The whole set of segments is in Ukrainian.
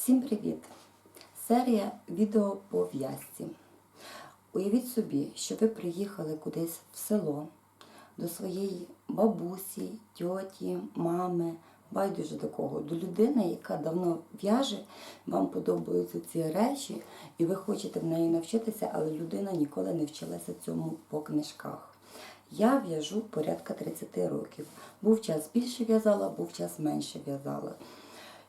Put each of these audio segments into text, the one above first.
Всім привіт! Серія відео по в'язці. Уявіть собі, що ви приїхали кудись в село до своєї бабусі, тьоті, мами, байдуже до кого, до людини, яка давно в'яже, вам подобаються ці речі, і ви хочете в неї навчитися, але людина ніколи не вчилася цьому по книжках. Я в'яжу порядка 30 років. Був час більше в'язала, був час менше в'язала.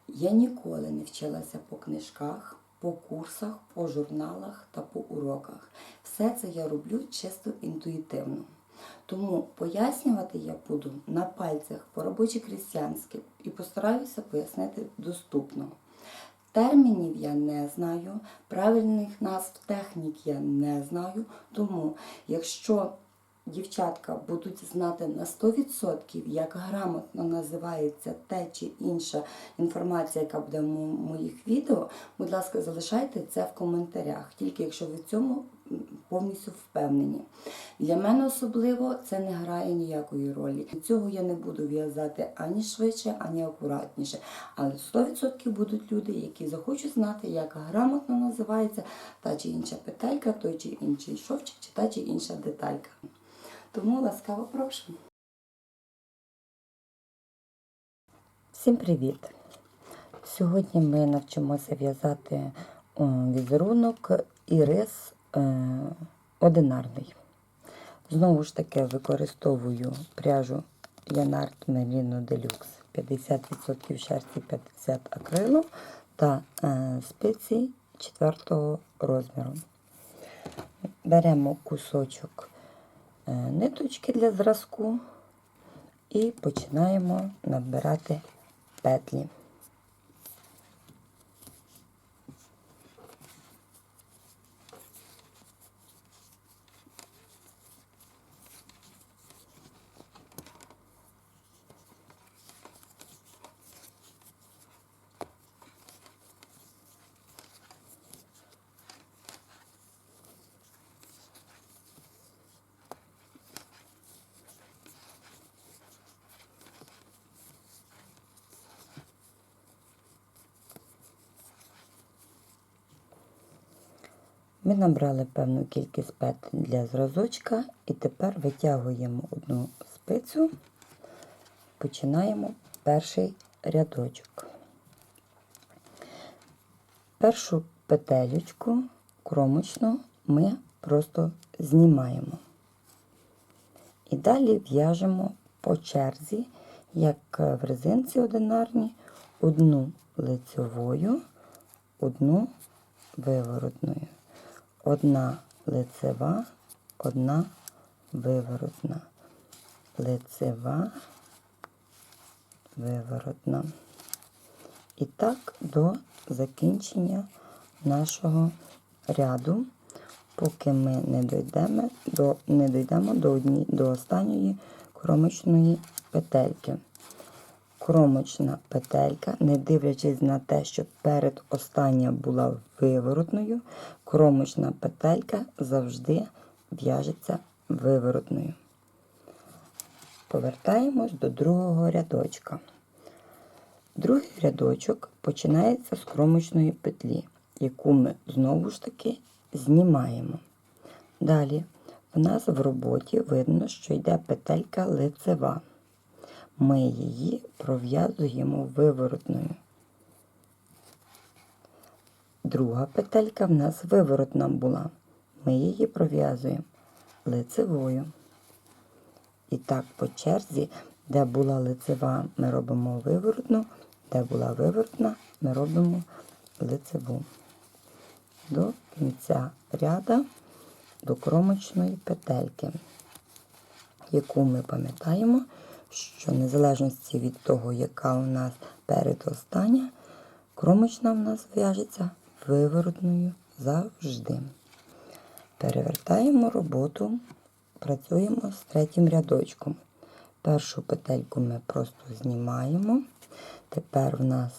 Я ніколи не вчилася по книжках, по курсах, по журналах та по уроках. Все це я роблю чисто інтуїтивно. Тому пояснювати я буду на пальцях по робочі крістянськи і постараюся пояснити доступно. Термінів я не знаю, правильних назв технік я не знаю. Тому, якщо дівчатка будуть знати на 100%, як грамотно називається те чи інша інформація, яка буде в моїх відео, будь ласка, залишайте це в коментарях, тільки якщо ви в цьому повністю впевнені. Для мене особливо це не грає ніякої ролі. Цього я не буду в'язати ані швидше, ані акуратніше. Але 100% будуть люди, які захочуть знати, як грамотно називається та чи інша петелька, той чи інший шовчик, чи та чи інша деталька. Тому ласкаво прошу. Всім привіт! Сьогодні ми навчимося в'язати візерунок і рис е, одинарний. Знову ж таки використовую пряжу Янарт Merino Deluxe 50% шерсті 50 акрилу та е, спиці 4 розміру. Беремо кусочок е, ниточки для зразку і починаємо набирати петлі. Ми набрали певну кількість петель для зразочка і тепер витягуємо одну спицю, починаємо перший рядочок. Першу петелючку кромочну ми просто знімаємо. І далі в'яжемо по черзі, як в резинці одинарній, одну лицьовою, одну виворотною. Одна лицева, одна виворотна. Лицева, виворотна. І так до закінчення нашого ряду, поки ми не дійдемо до, не дійдемо до, одні, до останньої кромочної петельки. Кромочна петелька, не дивлячись на те, що перед остання була виворотною, кромочна петелька завжди в'яжеться виворотною. Повертаємось до другого рядочка. Другий рядочок починається з кромочної петлі, яку ми знову ж таки знімаємо. Далі в нас в роботі видно, що йде петелька лицева. Ми її пров'язуємо виворотною. Друга петелька в нас виворотна була. Ми її пров'язуємо лицевою. І так по черзі, де була лицева, ми робимо виворотну, де була виворотна, ми робимо лицеву. До кінця ряда, до кромочної петельки, яку ми пам'ятаємо, що незалежності від того, яка у нас передостання, кромочна в нас в'яжеться виворотною завжди. Перевертаємо роботу, працюємо з третім рядочком. Першу петельку ми просто знімаємо. Тепер в нас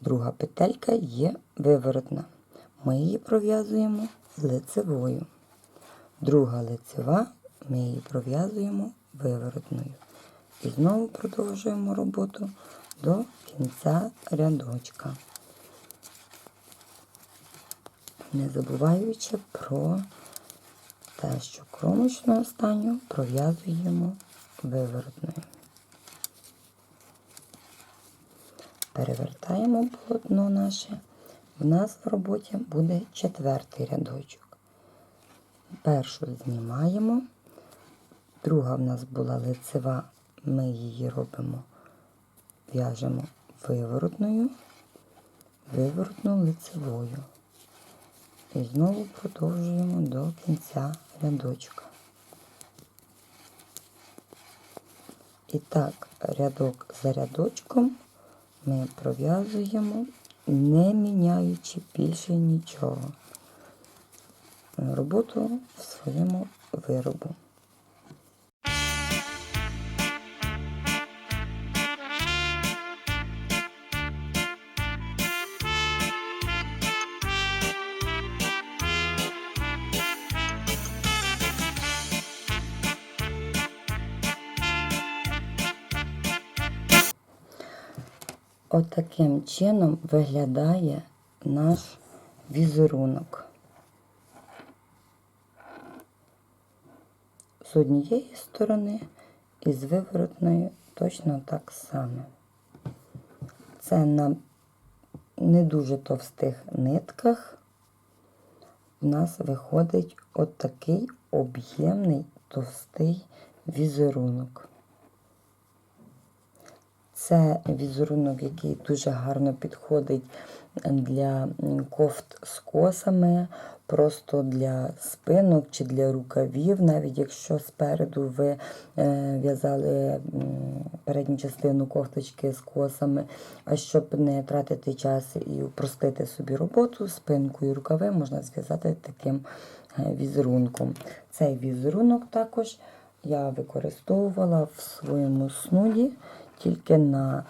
друга петелька є виворотна. Ми її пров'язуємо лицевою. Друга лицева, ми її пров'язуємо виворотною. І знову продовжуємо роботу до кінця рядочка. не забуваючи про те, що кромочну останню пров'язуємо виворотною. Перевертаємо полотно наше. У нас в роботі буде четвертий рядочок. Першу знімаємо, друга в нас була лицева, ми її робимо, в'яжемо виворотною, виворотно лицевою. І знову продовжуємо до кінця рядочка. І так, рядок за рядочком ми пров'язуємо, не міняючи більше нічого. Роботу в своєму виробу. Отаким чином виглядає наш візерунок. З однієї сторони і з виворотної точно так само. Це на не дуже товстих нитках в нас виходить отакий об'ємний товстий візерунок. Це візерунок, який дуже гарно підходить для кофт з косами, просто для спинок чи для рукавів, навіть якщо спереду ви е, в'язали передню частину кофточки з косами, а щоб не тратити час і упростити собі роботу, спинку і рукави можна зв'язати таким е, візерунком. Цей візерунок також я використовувала в своєму снуді тільки на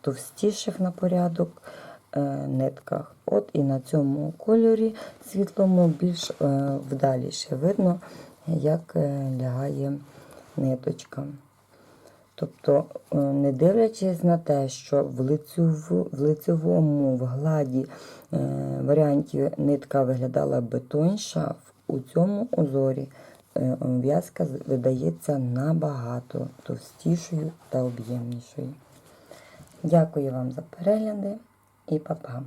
товстіших на порядок е, нитках. От і на цьому кольорі світлому більш е, вдаліше видно, як е, лягає ниточка. Тобто, не дивлячись на те, що в, лицеву, в лицевому в гладі варіанті нитка виглядала би тоньша, у цьому узорі в'язка видається набагато товстішою та об'ємнішою. Дякую вам за перегляди і па-па!